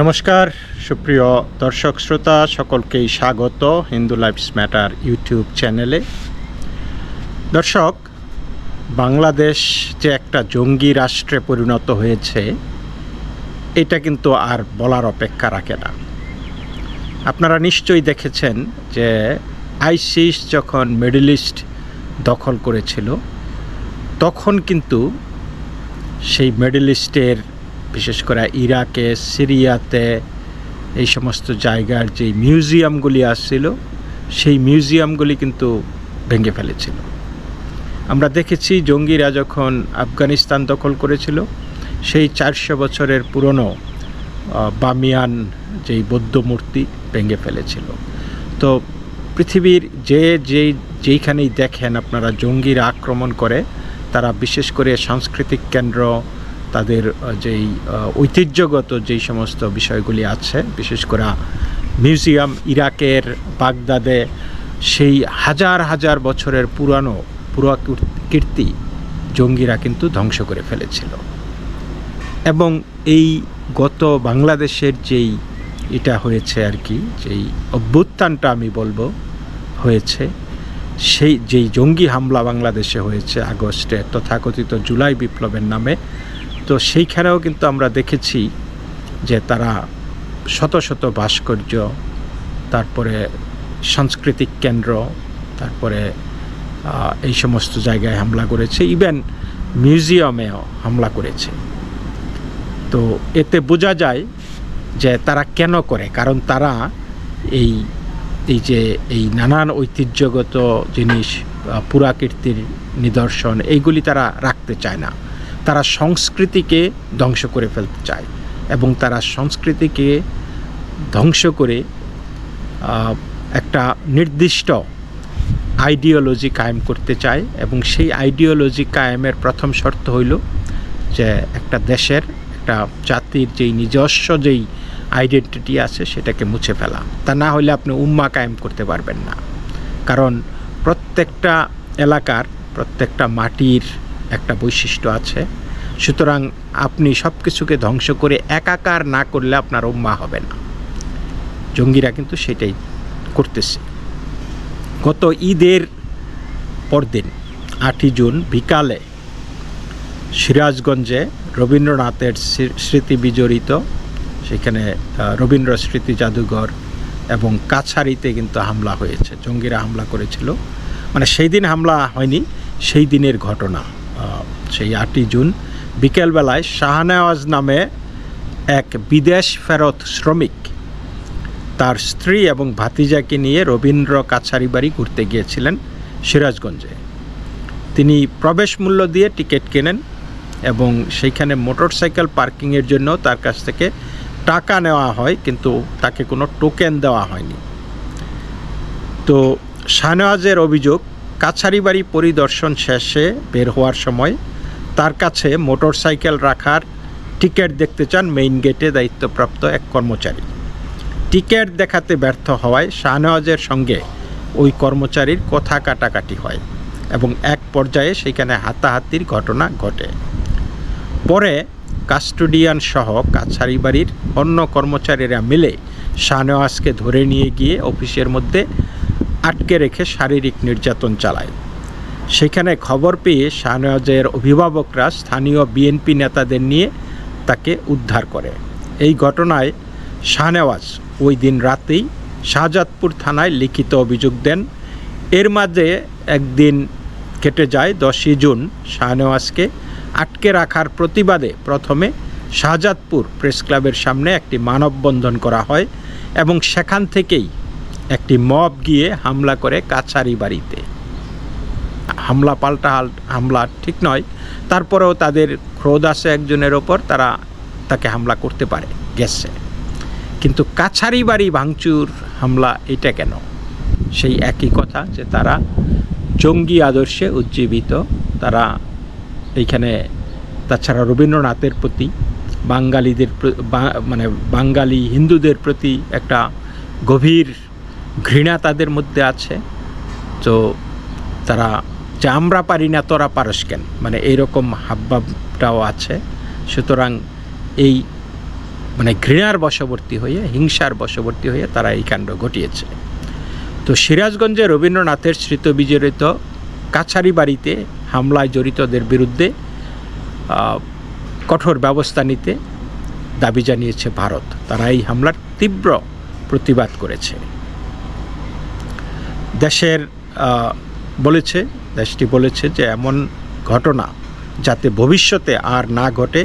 নমস্কার, সুপ্রিয় দর্শক শ্রোতা, সকলকেই স্বাগত হিন্দু লাইফস ম্যাটার ইউটিউব চ্যানেলে। দর্শক, বাংলাদেশ যে একটা জঙ্গি রাষ্ট্রে পরিণত হয়েছে, এটা কিন্তু আর বলার অপেক্ষা রাখে না। আপনারা নিশ্চয়ই দেখেছেন যে আইসিস যখন মিডল ইস্ট দখল করেছিল, তখন কিন্তু সেই মিডল ইস্টের বিশেষ করে ইরাকে, সিরিয়াতে, এই সমস্ত জায়গার যে মিউজিয়ামগুলি আসছিল, সেই মিউজিয়ামগুলি কিন্তু ভেঙে ফেলেছিল। আমরা দেখেছি জঙ্গিরা যখন আফগানিস্তান দখল করেছিল, সেই চারশো বছরের পুরনো বামিয়ান যেই বৌদ্ধ মূর্তি ভেঙে ফেলেছিল। তো পৃথিবীর যে যেই যেইখানেই দেখেন আপনারা জঙ্গিরা আক্রমণ করে, তারা বিশেষ করে সাংস্কৃতিক কেন্দ্র তাদের যেই ঐতিহ্যগত যেই সমস্ত বিষয়গুলি আছে, বিশেষ করে মিউজিয়াম ইরাকের বাগদাদে সেই হাজার হাজার বছরের পুরানো, পুরা কীর্তি জঙ্গিরা কিন্তু ধ্বংস করে ফেলেছিল। এবং এই গত বাংলাদেশের যেই এটা হয়েছে আর কি, যেই অভ্যুত্থানটা আমি বলব, হয়েছে, সেই, যেই জঙ্গি হামলা বাংলাদেশে হয়েছে আগস্টে, তথাকথিত জুলাই বিপ্লবের নামে তো সেইখানেও কিন্তু আমরা দেখেছি যে তারা শত শত ভাস্কর্য, তারপরে সাংস্কৃতিক কেন্দ্র, তারপরে এই সমস্ত জায়গায় হামলা করেছে। ইভেন মিউজিয়ামেও হামলা করেছে। তো এতে বোঝা যায় যে তারা কেন করে, কারণ তারা এই এই যে, এই নানান ঐতিহ্যগত জিনিস পুরাকীর্তির নিদর্শন, এইগুলি তারা রাখতে চায় না। তারা সংস্কৃতিকে ধ্বংস করে ফেলতে চায় এবং তারা সংস্কৃতিকে ধ্বংস করে একটা নির্দিষ্ট আইডিওলজি কায়েম করতে চায় এবং সেই আইডিওলজি কায়েমের প্রথম শর্ত হইল যে একটা দেশের, একটা জাতির যেই নিজস্ব যেই আইডেন্টিটি আছে সেটাকে মুছে ফেলা। তা না হলে আপনি উম্মা কায়েম করতে পারবেন না। কারণ প্রত্যেকটা এলাকার, প্রত্যেকটা মাটির একটা বৈশিষ্ট্য আছে। সুতরাং আপনি সব কিছুকে ধ্বংস করে একাকার না করলে আপনার উম্মা হবে না। জঙ্গিরা কিন্তু সেটাই করতেছে। গত ঈদের পরদিন, আটই জুন বিকালে সিরাজগঞ্জে রবীন্দ্রনাথের স্মৃতি বিজড়িত। সেখানে রবীন্দ্র স্মৃতি জাদুঘর এবং কাছারিতে কিন্তু হামলা হয়েছে। জঙ্গিরা হামলা করেছিল। মানে সেই দিন হামলা হয়নি, সেই দিনের ঘটনা। সেই আটই জুন বিকেলবেলায় শাহনেওয়াজ নামে এক বিদেশ ফেরত শ্রমিক তার স্ত্রী এবং ভাতিজাকে নিয়ে রবীন্দ্র কাছারি বাড়ি ঘুরতে গিয়েছিলেন সিরাজগঞ্জে। তিনি প্রবেশ মূল্য দিয়ে টিকিট কেনেন এবং সেইখানে মোটরসাইকেল পার্কিংয়ের জন্য তার কাছ থেকে টাকা নেওয়া হয়, কিন্তু তাকে কোনো টোকেন দেওয়া হয়নি। তো শাহনেওয়াজের অভিযোগ কাছারি বাড়ি পরিদর্শন শেষে বের হওয়ার সময় তার কাছে মোটরসাইকেল রাখার টিকিট দেখতে চান মেইন গেটে দায়িত্বপ্রাপ্ত এক কর্মচারী। টিকিট দেখাতে ব্যর্থ হওয়ায় শাহনওয়াজের সঙ্গে ওই কর্মচারীর কথা কাটাকাটি হয় এবং এক পর্যায়ে সেখানে হাতাহাতির ঘটনা ঘটে। পরে কাস্টোডিয়ান সহ কাছারি বাড়ির অন্য কর্মচারীরা মিলে শাহনওয়াজকে ধরে নিয়ে গিয়ে অফিসের মধ্যে আটকে রেখে শারীরিক নির্যাতন চালায়। সেখানে খবর পেয়ে শাহনওয়াজের অভিভাবকরা স্থানীয় বিএনপি নেতাদের নিয়ে তাকে উদ্ধার করে। এই ঘটনায় শাহনেওয়াজ ওই দিন রাতেই শাহজাদপুর থানায় লিখিত অভিযোগ দেন। এর মাঝে একদিন কেটে যায় দশই জুন শাহনেওয়াজকে আটকে রাখার প্রতিবাদে প্রথমে শাহজাদপুর প্রেস ক্লাবের সামনে একটি মানববন্ধন করা হয় এবং সেখান থেকেই একটি মব গিয়ে হামলা করে কাছারি বাড়িতে। হামলা পাল্টা হামলা ঠিক নয়, তারপরেও তাদের ক্রোধ আছে একজনের ওপর, তারা তাকে হামলা করতে পারে, গেছে। কিন্তু কাছারি বাড়ি ভাঙচুর, হামলা এটা কেন? সেই একই কথা যে তারা জঙ্গি আদর্শে উজ্জীবিত, তারা এইখানে তাছাড়া রবীন্দ্রনাথের প্রতি, বাঙালিদের মানে বাঙালি হিন্দুদের প্রতি একটা গভীর ঘৃণা তাদের মধ্যে আছে। তো তারা, যে আমরা পারি না, তোরা পারস কেন? মানে এইরকম হাবভাবটাও আছে। সুতরাং এই মানে ঘৃণার বশবর্তী হয়ে, হিংসার বশবর্তী হয়ে তারা এই কাণ্ড ঘটিয়েছে। তো সিরাজগঞ্জে রবীন্দ্রনাথের স্মৃত বিজড়িত কাছারি বাড়িতে হামলায় জড়িতদের বিরুদ্ধে কঠোর ব্যবস্থা নিতে দাবি জানিয়েছে ভারত। তারা এই হামলার তীব্র প্রতিবাদ করেছে। দেশের বলেছে, দেশটি বলেছে যে এমন ঘটনা যাতে ভবিষ্যতে আর না ঘটে,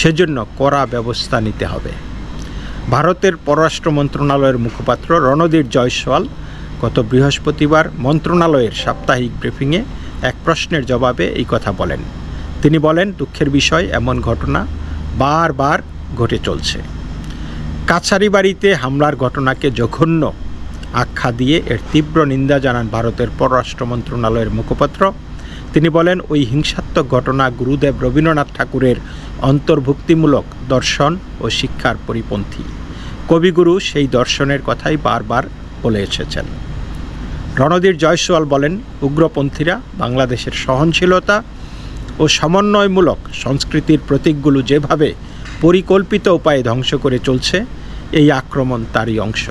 সেজন্য কড়া ব্যবস্থা নিতে হবে। ভারতের পররাষ্ট্র মন্ত্রণালয়ের মুখপাত্র রণদীর জয়সওয়াল গত বৃহস্পতিবার মন্ত্রণালয়ের সাপ্তাহিক ব্রিফিংয়ে এক প্রশ্নের জবাবে এই কথা বলেন। তিনি বলেন, দুঃখের বিষয়, এমন ঘটনা বারবার ঘটে চলছে। কাছারি বাড়িতে হামলার ঘটনাকে জঘন্য আখ্যা দিয়ে এর তীব্র নিন্দা জানান ভারতের পররাষ্ট্র মন্ত্রণালয়ের মুখপাত্র। তিনি বলেন, ওই হিংসাত্মক ঘটনা গুরুদেব রবীন্দ্রনাথ ঠাকুরের অন্তর্ভুক্তিমূলক দর্শন ও শিক্ষার পরিপন্থী। কবিগুরু সেই দর্শনের কথাই বারবার বলে এসেছেন। রণধীর জয়সওয়াল বলেন, উগ্রপন্থীরা বাংলাদেশের সহনশীলতা ও সমন্বয়মূলক সংস্কৃতির প্রতীকগুলো যেভাবে পরিকল্পিত উপায়ে ধ্বংস করে চলছে, এই আক্রমণ তারই অংশ।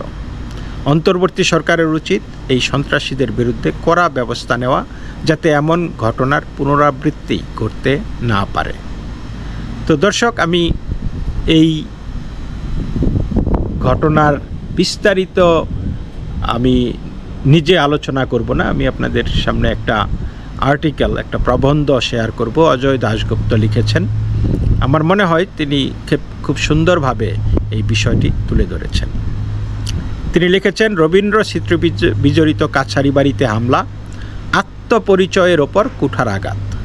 অন্তর্বর্তী সরকারের উচিত এই সন্ত্রাসীদের বিরুদ্ধে কড়া ব্যবস্থা নেওয়া যাতে এমন ঘটনার পুনরাবৃত্তি করতে না পারে। তো দর্শক, আমি এই ঘটনার বিস্তারিত আমি নিজে আলোচনা করব না, আমি আপনাদের সামনে একটা আর্টিকেল, একটা প্রবন্ধ শেয়ার করব। অজয় দাশগুপ্ত লিখেছেন, আমার মনে হয় তিনি খুব- খুব সুন্দরভাবে এই বিষয়টি তুলে ধরেছেন। তিনি লিখেছেন, রবীন্দ্র চিত্র বিজ- বিজড়িত কাছারি বাড়িতে হামলা, আত্মপরিচয়ের ওপর কুঠার আঘাত।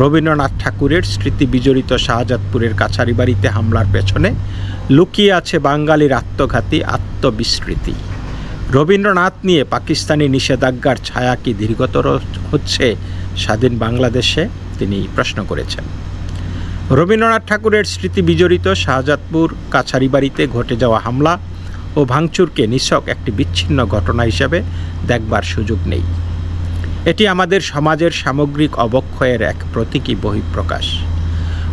রবীন্দ্রনাথ ঠাকুরের স্মৃতি বিজড়িত শাহজাদপুরের কাছারি বাড়িতে হামলার পেছনে লুকিয়ে আছে বাঙালির আত্মঘাতী আত্মবিস্মৃতি। রবীন্দ্রনাথ নিয়ে পাকিস্তানি নিষেধাজ্ঞার ছায়া কি দীর্ঘতর হচ্ছে স্বাধীন বাংলাদেশে? তিনি প্রশ্ন করেছেন। রবীন্দ্রনাথ ঠাকুরের স্মৃতি বিজড়িত শাহজাদপুর কাছারি বাড়িতে ঘটে যাওয়া হামলা ও ভাঙচুরকে নিছক একটি বিচ্ছিন্ন ঘটনা হিসাবে দেখবার সুযোগ নেই। এটি আমাদের সমাজের সামগ্রিক অবক্ষয়ের এক প্রতীকী বহিঃপ্রকাশ।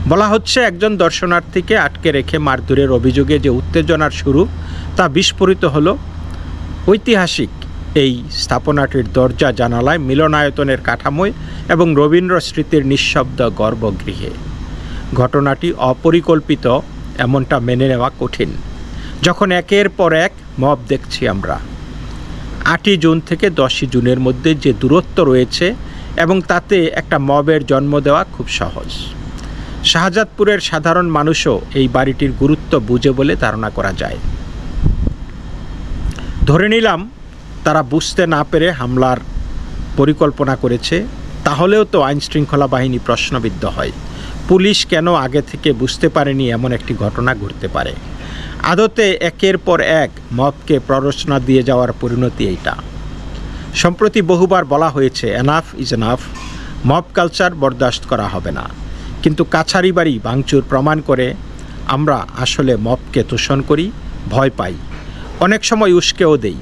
বলা হচ্ছে, একজন দর্শনার্থীকে আটকে রেখে মারধরের অভিযোগে যে উত্তেজনার শুরু, তা বিস্ফোরিত হল। ঐতিহাসিক এই স্থাপনাটির দরজা, জানালায় মিলনায়তনের কাঠামোয় এবং রবীন্দ্র স্মৃতির নিঃশব্দ গর্ভগৃহে। ঘটনাটি অপরিকল্পিত, এমনটা মেনে নেওয়া কঠিন। যখন একের পর এক মব দেখছি আমরা। আটই জুন থেকে দশই জুনের মধ্যে যে দূরত্ব রয়েছে এবং তাতে একটা মবের জন্ম দেওয়া খুব সহজ। শাহজাদপুরের সাধারণ মানুষও এই বাড়িটির গুরুত্ব বুঝে বলে ধারণা করা যায়। ধরে নিলাম, তারা বুঝতে না পেরে হামলার পরিকল্পনা করেছে, তাহলেও তো আইন শৃঙ্খলা বাহিনী প্রশ্নবিদ্ধ হয়। পুলিশ কেন আগে থেকে বুঝতে পারেনি এমন একটি ঘটনা ঘটতে পারে? আদতে একের পর এক মবকে প্ররোচনা দিয়ে যাওয়ার পরিণতি এইটা। সম্প্রতি বহুবার বলা হয়েছে enough is enough mob culture বরদাস্ত করা হবে না। কিন্তু কাছারি বাড়ি ভাঙচুর প্রমাণ করে আমরা আসলে মবকে তোষণ করি, ভয় পাই। অনেক সময় উস্কেও দেই।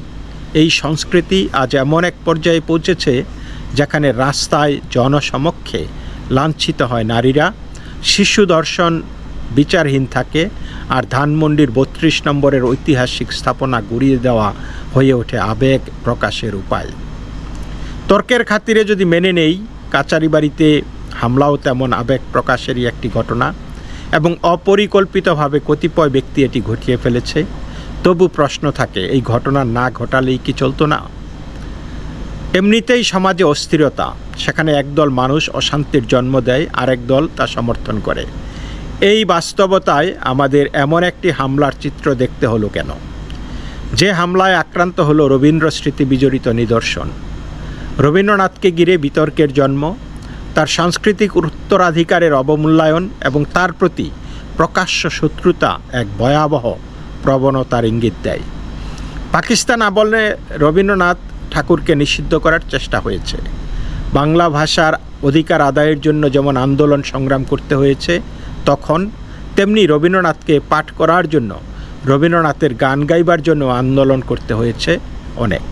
এই সংস্কৃতি আজ এমন এক পর্যায়ে পৌঁছেছে যেখানে রাস্তায় জনসমক্ষে লাঞ্ছিত হয় নারীরা, শিশু দর্শন বিচারহীন থাকে আর ধানমন্ডির বত্রিশ নম্বরের ঐতিহাসিক স্থাপনা গুড়িয়ে দেওয়া হয়ে ওঠে আবেগ প্রকাশের উপায়। তর্কের খাতিরে যদি মেনে নেই কাচারি বাড়িতে হামলাও তেমন আবেগ প্রকাশেরই একটি ঘটনা এবং অপরিকল্পিতভাবে কতিপয় ব্যক্তি এটি ঘটিয়ে ফেলেছে। তবু প্রশ্ন থাকে, এই ঘটনা না ঘটালেই কি চলতো না? এমনিতেই সমাজে অস্থিরতা, সেখানে একদল মানুষ অশান্তির জন্ম দেয়, আরেক দল তা সমর্থন করে। এই বাস্তবতায় আমাদের এমন একটি হামলার চিত্র দেখতে হলো কেন? যে হামলায় আক্রান্ত হলো রবীন্দ্র স্মৃতি বিজড়িত নিদর্শন। রবীন্দ্রনাথকে ঘিরে বিতর্কের জন্ম, তার সাংস্কৃতিক উত্তরাধিকারের অবমূল্যায়ন এবং তার প্রতি প্রকাশ্য শত্রুতা এক ভয়াবহ প্রবণতার ইঙ্গিত দেয়। পাকিস্তান আমলে রবীন্দ্রনাথ ঠাকুরকে নিষিদ্ধ করার চেষ্টা হয়েছে। বাংলা ভাষার অধিকার আদায়ের জন্য যেমন আন্দোলন সংগ্রাম করতে হয়েছে তখন তেমনি রবীন্দ্রনাথকে পাঠ করার জন্য রবীন্দ্রনাথের গান গাইবার জন্য আন্দোলন করতে হয়েছে অনেক।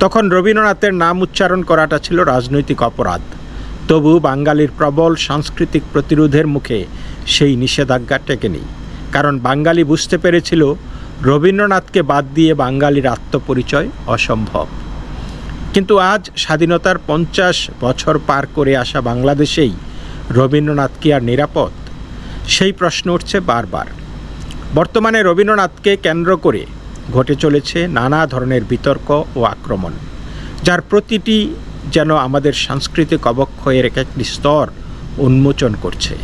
তখন রবীন্দ্রনাথের নাম উচ্চারণ করাটা ছিল রাজনৈতিক অপরাধ। তবু বাঙালির প্রবল সাংস্কৃতিক প্রতিরোধের মুখে সেই নিষেধাজ্ঞা টেকেনি। কারণ বাঙালি বুঝতে পেরেছিল রবীন্দ্রনাথকে বাদ দিয়ে বাঙালির আত্মপরিচয় অসম্ভব। কিন্তু আজ স্বাধীনতার পঞ্চাশ বছর পার করে আসা বাংলাদেশেই রবীন্দ্রনাথ কি আর নিরাপদ? সেই প্রশ্ন উঠছে বারবার। বর্তমানে রবীন্দ্রনাথকে কেন্দ্র করে ঘটে চলেছে নানা ধরনের বিতর্ক ও আক্রমণ, যার প্রতিটি যেন আমাদের সাংস্কৃতিক অবক্ষয়ের এক একটি স্তর উন্মোচন করছে।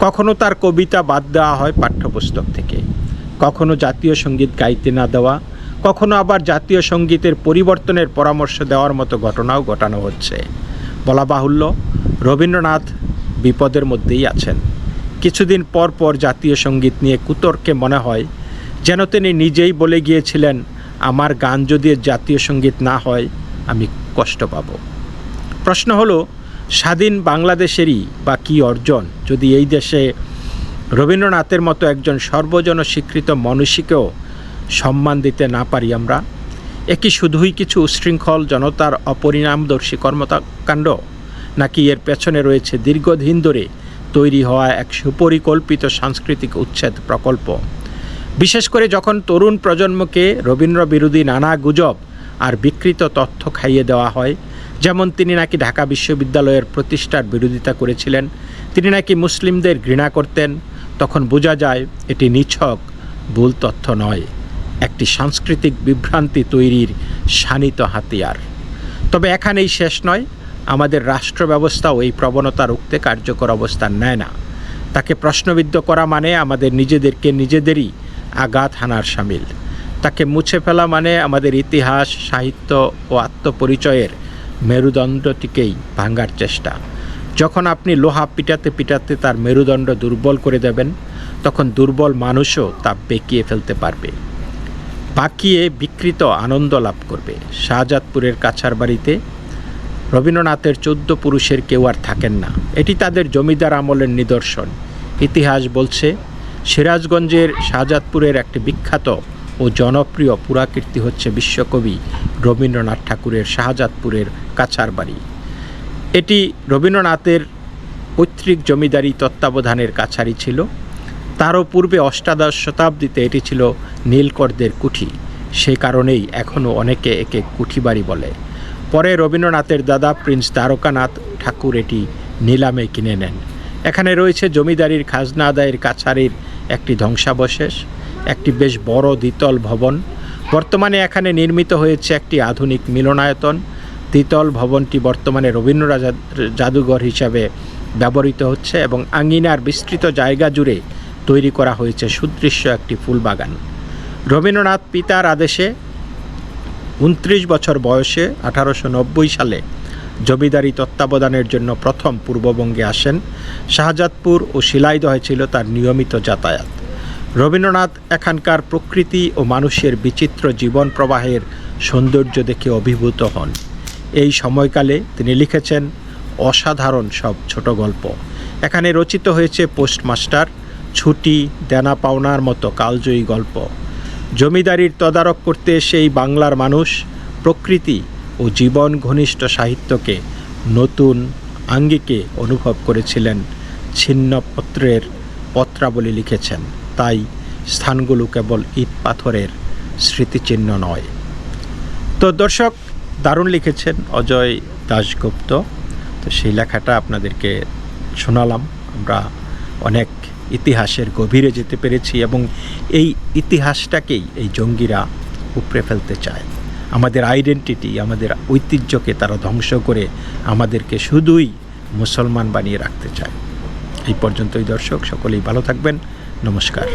কখনো তার কবিতা বাদ দেওয়া হয় পাঠ্যপুস্তক থেকে, কখনো জাতীয় সংগীত গাইতে না দেওয়া, কখনো আবার জাতীয় সঙ্গীতের পরিবর্তনের পরামর্শ দেওয়ার মতো ঘটনাও ঘটানো হচ্ছে। বলা বাহুল্য, রবীন্দ্রনাথ বিপদের মধ্যেই আছেন। কিছুদিন পর পর জাতীয় সংগীত নিয়ে কুতর্কে মনে হয়, যেন তিনি নিজেই বলে গিয়েছিলেন, আমার গান যদি জাতীয় সংগীত না হয়, আমি কষ্ট পাব। প্রশ্ন হলো, স্বাধীন বাংলাদেশেরই বা কী অর্জন যদি এই দেশে রবীন্দ্রনাথের মতো একজন সর্বজন স্বীকৃত মনীষীকেও সম্মান দিতে না পারি আমরা? একই শুধুই কিছু উশৃঙ্খল জনতার অপরিণামদর্শী কর্মকাণ্ড, নাকি এর পেছনে রয়েছে দীর্ঘদিন ধরে তৈরি হওয়া এক সুপরিকল্পিত সাংস্কৃতিক উচ্ছেদ প্রকল্প। বিশেষ করে যখন তরুণ প্রজন্মকে রবীন্দ্র বিরোধী নানা গুজব আর বিকৃত তথ্য খাইয়ে দেওয়া হয়, যেমন তিনি নাকি ঢাকা বিশ্ববিদ্যালয়ের প্রতিষ্ঠার বিরোধিতা করেছিলেন, তিনি নাকি মুসলিমদের ঘৃণা করতেন, তখন বোঝা যায় এটি নিছক, ভুল তথ্য নয়। একটি সাংস্কৃতিক বিভ্রান্তি তৈরির শানিত হাতিয়ার। তবে এখানেই শেষ নয় আমাদের রাষ্ট্র ব্যবস্থাও এই প্রবণতা রুখতে কার্যকর অবস্থান নেয় না। তাকে প্রশ্নবিদ্ধ করা মানে আমাদের নিজেদেরকে নিজেদেরই আঘাত হানার সামিল। তাকে মুছে ফেলা মানে আমাদের ইতিহাস, সাহিত্য ও আত্মপরিচয়ের মেরুদণ্ডটিকেই ভাঙার চেষ্টা। যখন আপনি লোহা পিটাতে পিটাতে তার মেরুদণ্ড দুর্বল করে দেবেন, তখন দুর্বল মানুষও তা বেঁকিয়ে ফেলতে পারবে। বাকিয়ে বিকৃত আনন্দ লাভ করবে। শাহজাদপুরের কাছার বাড়িতে রবীন্দ্রনাথের চোদ্দ পুরুষের কেউ আর থাকেন না। এটি তাদের জমিদার আমলের নিদর্শন। ইতিহাস বলছে, সিরাজগঞ্জের শাহজাদপুরের একটি বিখ্যাত ও জনপ্রিয় পুরাকীর্তি হচ্ছে বিশ্বকবি রবীন্দ্রনাথ ঠাকুরের শাহজাদপুরের কাছার বাড়ি। এটি রবীন্দ্রনাথের পৈতৃক জমিদারি তত্ত্বাবধানের কাছারি ছিল। তারও পূর্বে অষ্টাদশ শতাব্দীতে এটি ছিল নীলকরদের কুঠি। সে কারণেই এখনও অনেকে একে কুঠিবাড়ি বলে। পরে রবীন্দ্রনাথের দাদা প্রিন্স দ্বারকানাথ ঠাকুর এটি নিলামে কিনে নেন। এখানে রয়েছে জমিদারির খাজনা আদায়ের কাছারির একটি ধ্বংসাবশেষ, একটি বেশ বড় দ্বিতল ভবন। বর্তমানে এখানে নির্মিত হয়েছে একটি আধুনিক মিলনায়তন। দ্বিতল ভবনটি বর্তমানে রবীন্দ্র জাদুঘর হিসাবে ব্যবহৃত হচ্ছে এবং আঙ্গিনার বিস্তৃত জায়গা জুড়ে তৈরি করা হয়েছে সুদৃশ্য একটি ফুলবাগান। রবীন্দ্রনাথ পিতার আদেশে উনত্রিশ বছর বয়সে আঠারোশো নব্বই সালে জমিদারি তত্ত্বাবধানের জন্য প্রথম পূর্ববঙ্গে আসেন। শাহজাদপুর ও শিলাইদহে ছিল তার নিয়মিত যাতায়াত। রবীন্দ্রনাথ এখানকার প্রকৃতি ও মানুষের বিচিত্র জীবন প্রবাহের সৌন্দর্য দেখে অভিভূত হন। এই সময়কালে তিনি লিখেছেন, অসাধারণ সব ছোট গল্প। এখানে রচিত হয়েছে পোস্টমাস্টার, ছুটি, দেনা পাওনার মতো কালজয়ী গল্প। জমিদারির তদারক করতে সেই বাংলার মানুষ প্রকৃতি ও জীবন ঘনিষ্ঠ সাহিত্যকে নতুন আঙ্গিকে অনুভব করেছিলেন ছিন্নপত্রের পত্রাবলী লিখেছেন। তাই স্থানগুলো কেবল ইট পাথরের স্মৃতিচিহ্ন নয়। তো দর্শক, দারুণ লিখেছেন অজয় দাশগুপ্ত। তো সেই লেখাটা আপনাদেরকে শোনালাম। আমরা অনেক ইতিহাসের গভীরে যেতে পেরেছি এবং এই ইতিহাসটাকেই এই জঙ্গিরা উপড়ে ফেলতে চায়। আমাদের আইডেন্টিটি আমাদের ঐতিহ্যকে তারা ধ্বংস করে আমাদেরকে শুধুই মুসলমান বানিয়ে রাখতে চায়। এই পর্যন্তই দর্শক, সকলেই ভালো থাকবেন। নমস্কার।